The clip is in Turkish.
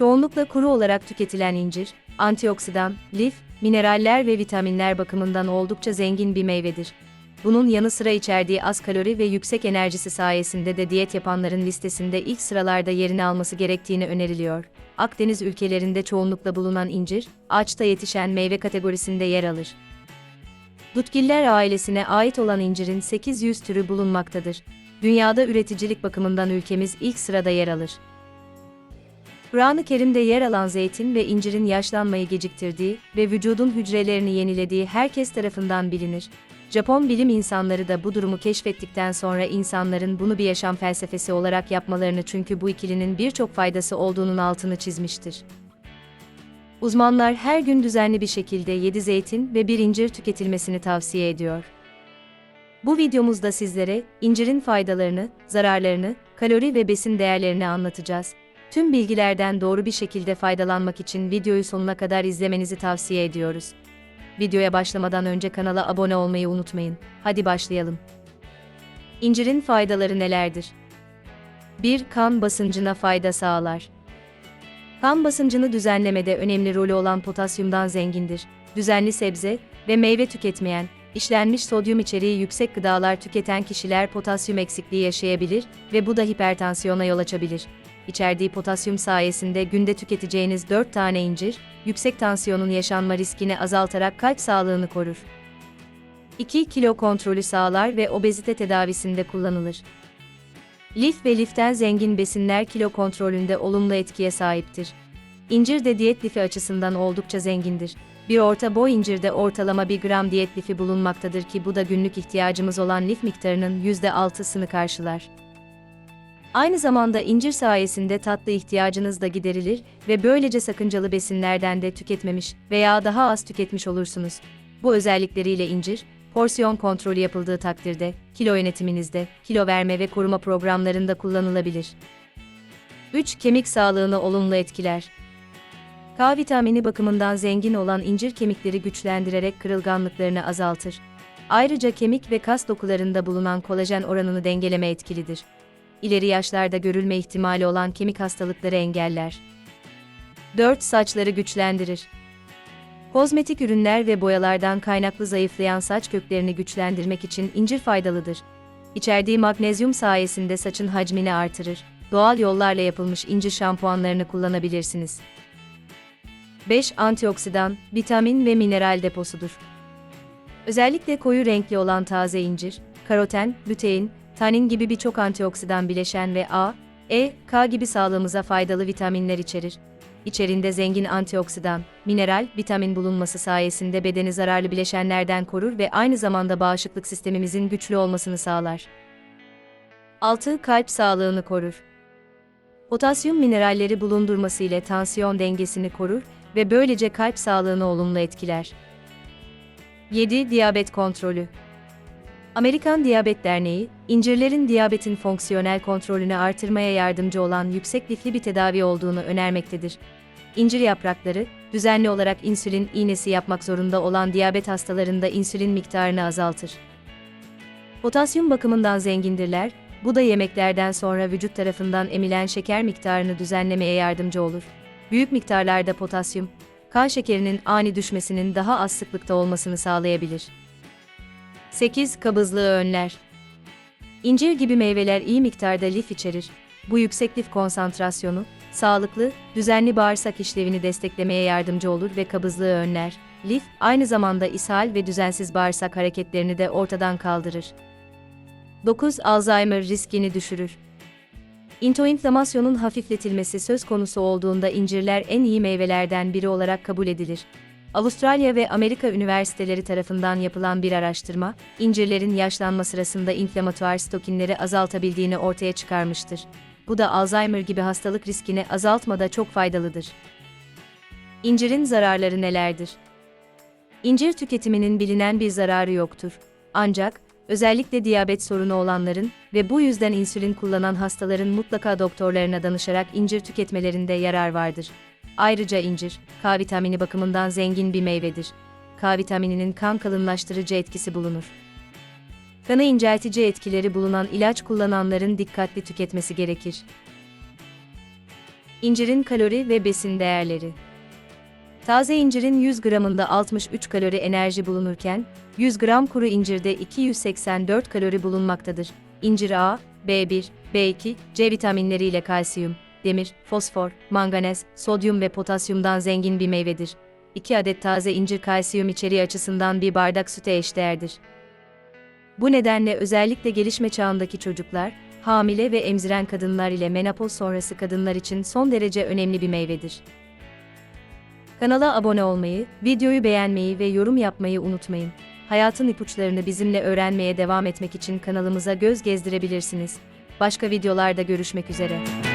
Çoğunlukla kuru olarak tüketilen incir, antioksidan, lif, mineraller ve vitaminler bakımından oldukça zengin bir meyvedir. Bunun yanı sıra içerdiği az kalori ve yüksek enerjisi sayesinde de diyet yapanların listesinde ilk sıralarda yerini alması gerektiğini öneriliyor. Akdeniz ülkelerinde çoğunlukla bulunan incir, ağaçta yetişen meyve kategorisinde yer alır. Dutgiller ailesine ait olan incirin 800 türü bulunmaktadır. Dünyada üreticilik bakımından ülkemiz ilk sırada yer alır. Kur'an-ı Kerim'de yer alan zeytin ve incirin yaşlanmayı geciktirdiği ve vücudun hücrelerini yenilediği herkes tarafından bilinir. Japon bilim insanları da bu durumu keşfettikten sonra insanların bunu bir yaşam felsefesi olarak yapmalarını çünkü bu ikilinin birçok faydası olduğunun altını çizmiştir. Uzmanlar her gün düzenli bir şekilde 7 zeytin ve bir incir tüketilmesini tavsiye ediyor. Bu videomuzda sizlere incirin faydalarını, zararlarını, kalori ve besin değerlerini anlatacağız. Tüm bilgilerden doğru bir şekilde faydalanmak için videoyu sonuna kadar izlemenizi tavsiye ediyoruz. Videoya başlamadan önce kanala abone olmayı unutmayın. Hadi başlayalım. İncirin faydaları nelerdir? 1. Kan basıncına fayda sağlar. Kan basıncını düzenlemede önemli rolü olan potasyumdan zengindir. Düzenli sebze ve meyve tüketmeyen, işlenmiş sodyum içeriği yüksek gıdalar tüketen kişiler potasyum eksikliği yaşayabilir ve bu da hipertansiyona yol açabilir. İçerdiği potasyum sayesinde günde tüketeceğiniz 4 tane incir, yüksek tansiyonun yaşanma riskini azaltarak kalp sağlığını korur. 2 kilo kontrolü sağlar ve obezite tedavisinde kullanılır. Lif ve liften zengin besinler kilo kontrolünde olumlu etkiye sahiptir. İncir de diyet lifi açısından oldukça zengindir. Bir orta boy incirde ortalama 1 gram diyet lifi bulunmaktadır ki bu da günlük ihtiyacımız olan lif miktarının %6'sını karşılar. Aynı zamanda incir sayesinde tatlı ihtiyacınız da giderilir ve böylece sakıncalı besinlerden de tüketmemiş veya daha az tüketmiş olursunuz. Bu özellikleriyle incir, porsiyon kontrolü yapıldığı takdirde, kilo yönetiminizde, kilo verme ve koruma programlarında kullanılabilir. 3. Kemik sağlığını olumlu etkiler. K vitamini bakımından zengin olan incir kemikleri güçlendirerek kırılganlıklarını azaltır. Ayrıca kemik ve kas dokularında bulunan kolajen oranını dengeleme etkilidir. İleri yaşlarda görülme ihtimali olan kemik hastalıkları engeller. 4. Saçları güçlendirir. Kozmetik ürünler ve boyalardan kaynaklı zayıflayan saç köklerini güçlendirmek için incir faydalıdır. İçerdiği magnezyum sayesinde saçın hacmini artırır. Doğal yollarla yapılmış incir şampuanlarını kullanabilirsiniz. 5. Antioksidan, vitamin ve mineral deposudur. Özellikle koyu renkli olan taze incir, karoten, lutein, tanin gibi birçok antioksidan bileşen ve A, E, K gibi sağlığımıza faydalı vitaminler içerir. İçerinde zengin antioksidan, mineral, vitamin bulunması sayesinde bedeni zararlı bileşenlerden korur ve aynı zamanda bağışıklık sistemimizin güçlü olmasını sağlar. 6. Kalp sağlığını korur. Potasyum mineralleri bulundurması ile tansiyon dengesini korur ve böylece kalp sağlığını olumlu etkiler. 7. Diyabet kontrolü. Amerikan Diyabet Derneği, incirlerin diyabetin fonksiyonel kontrolünü artırmaya yardımcı olan yüksek lifli bir tedavi olduğunu önermektedir. İncir yaprakları, düzenli olarak insülin iğnesi yapmak zorunda olan diyabet hastalarında insülin miktarını azaltır. Potasyum bakımından zengindirler, bu da yemeklerden sonra vücut tarafından emilen şeker miktarını düzenlemeye yardımcı olur. Büyük miktarlarda potasyum, kan şekerinin ani düşmesinin daha az sıklıkta olmasını sağlayabilir. 8. Kabızlığı önler. İncir gibi meyveler iyi miktarda lif içerir. Bu yüksek lif konsantrasyonu, sağlıklı, düzenli bağırsak işlevini desteklemeye yardımcı olur ve kabızlığı önler. Lif, aynı zamanda ishal ve düzensiz bağırsak hareketlerini de ortadan kaldırır. 9. Alzheimer riskini düşürür. İntoinflamasyonun hafifletilmesi söz konusu olduğunda incirler en iyi meyvelerden biri olarak kabul edilir. Avustralya ve Amerika üniversiteleri tarafından yapılan bir araştırma, incirlerin yaşlanma sırasında inflamatuar stokinleri azaltabildiğini ortaya çıkarmıştır. Bu da Alzheimer gibi hastalık riskini azaltmada çok faydalıdır. İncirin zararları nelerdir? İncir tüketiminin bilinen bir zararı yoktur. Ancak, özellikle diyabet sorunu olanların ve bu yüzden insülin kullanan hastaların mutlaka doktorlarına danışarak incir tüketmelerinde yarar vardır. Ayrıca incir, K vitamini bakımından zengin bir meyvedir. K vitamininin kan kalınlaştırıcı etkisi bulunur. Kanı inceltici etkileri bulunan ilaç kullananların dikkatli tüketmesi gerekir. İncirin kalori ve besin değerleri. Taze incirin 100 gramında 63 kalori enerji bulunurken, 100 gram kuru incirde 284 kalori bulunmaktadır. İncir A, B1, B2, C vitaminleriyle kalsiyum, demir, fosfor, manganez, sodyum ve potasyumdan zengin bir meyvedir. 2 adet taze incir kalsiyum içeriği açısından bir bardak süte eşdeğerdir. Bu nedenle özellikle gelişme çağındaki çocuklar, hamile ve emziren kadınlar ile menopoz sonrası kadınlar için son derece önemli bir meyvedir. Kanala abone olmayı, videoyu beğenmeyi ve yorum yapmayı unutmayın. Hayatın ipuçlarını bizimle öğrenmeye devam etmek için kanalımıza göz gezdirebilirsiniz. Başka videolarda görüşmek üzere.